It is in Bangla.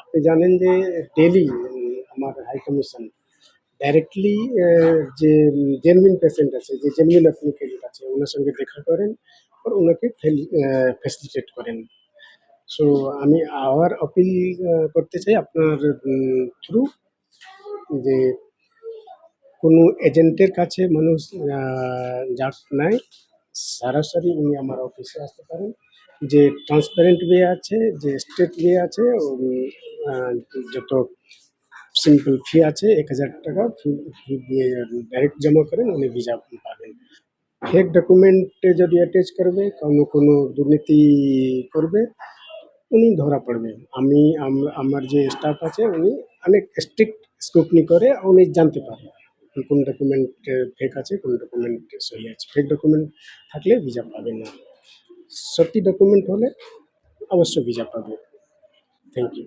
আপনি জানেন যে ডেলি আমার হাই কমিশন ডাইরেক্টলি যে জেনুইন পেশেন্ট আছে যে জেনুইন অ্যাপ্লিকেন্ট আছে ওনার সঙ্গে দেখা করেন আর ওনাকে ফেসিলিটেট করেন সো আমি আবার আপিল করতে চাই আপনার থ্রু যে কোনো এজেন্টের কাছে মানুষ যাক নাই সরাসরি উনি আমার অফিসে আসতে পারেন। যে ট্রান্সপারেন্ট ওয়ে আছে, যে স্টেট ওয়ে আছে যত সিম্পল ফি আছে, এক হাজার টাকা ফি দিয়ে ডাইরেক্ট জমা করেন, উনি ভিসা পাবেন। ফেক ডকুমেন্টে যদি অ্যাটাচ করবে, কোনো কোনো দুর্নীতি করবে, উনি ধরা পড়বে। আমি আমার যে স্টাফ আছে, উনি অনেক স্ট্রিক্ট স্ক্রুটনি করে, উনি জানতে পারে। কি কোন ডকুমেন্ট ফেক আছে, কোন ডকুমেন্ট সহি আছে। ফেক ডকুমেন্ট থাকলে ভিসা পাবে না। সত্যি ডকুমেন্ট হলে অবশ্যই ভিসা পাবে। Thank you